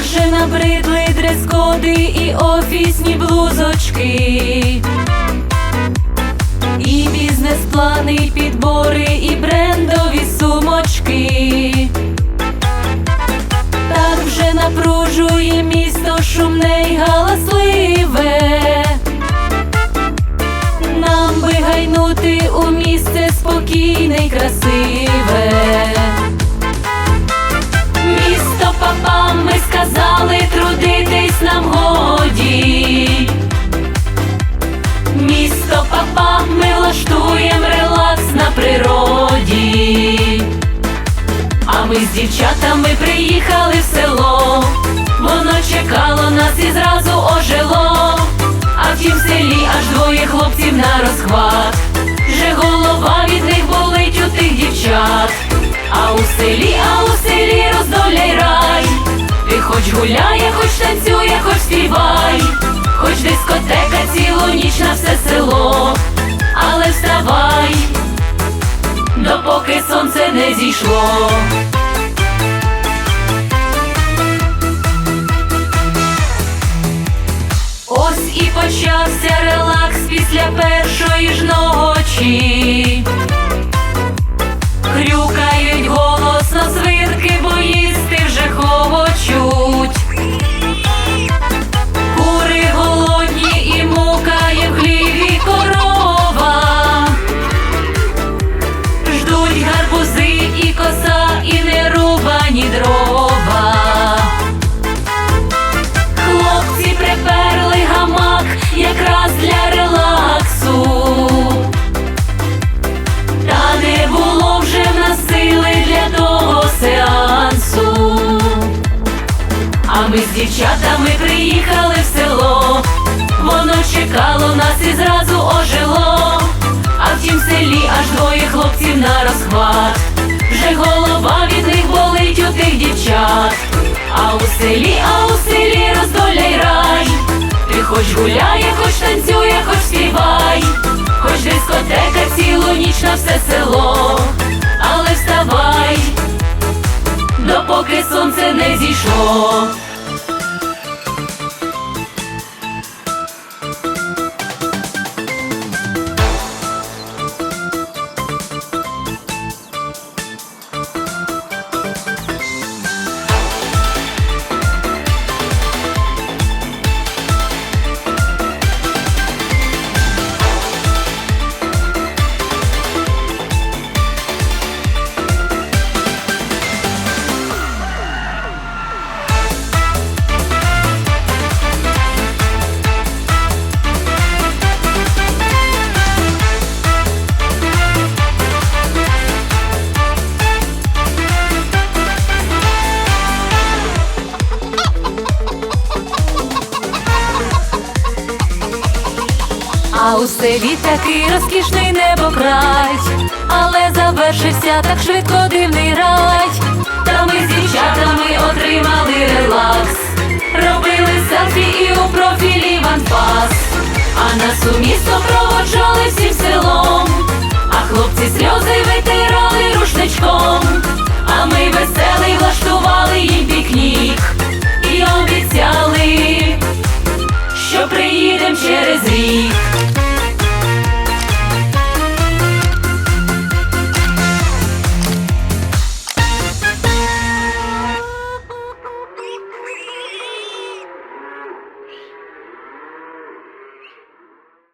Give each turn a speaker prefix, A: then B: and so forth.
A: вже набридли дрес-коди і офісні блузочки. І бізнес-плани, і підбори, і брендові сумочки. Так вже напружує місто шумне й галасливе. Нам би гайнути у місце спокійне й красиве. Ми з дівчатами приїхали в село, воно чекало нас і зразу ожило. А в тім селі аж двоє хлопців на розхват. Вже голова від них болить у тих дівчат. А у селі, а у селі роздоля й рай. Ти хоч гуляє, хоч танцює, хоч співай, хоч дискотека цілу ніч на все село, але вставай, допоки сонце не зійшло. Почався релакс після першої ж ночі. Хрюкають голосно свинки, бо їсти вже хочуть. Кури голодні і мукає в хліві корова. Ждуть гарбузи і коса, і нерубані дрова. З дівчатами приїхали в село, воно чекало нас і зразу ожило. А в тім селі аж двоє хлопців на розхват. Вже голова від них болить у тих дівчат. А у селі, а у селі роздоля й рай. Ти хоч гуляє, хоч танцює, хоч співай, хоч дискотека цілу ніч на все село, але вставай, допоки сонце не зійшло. А у селі такий розкішний небокрай, але завершився так швидко дивний рай. Та ми з дівчатами отримали релакс, робили селфі і у профілі ванпас. А нас у місто проводжали всім селом, а хлопці сльози витирали рушничком. А ми веселий влаштували їм пікнік і обіцяли що приїдем через рік.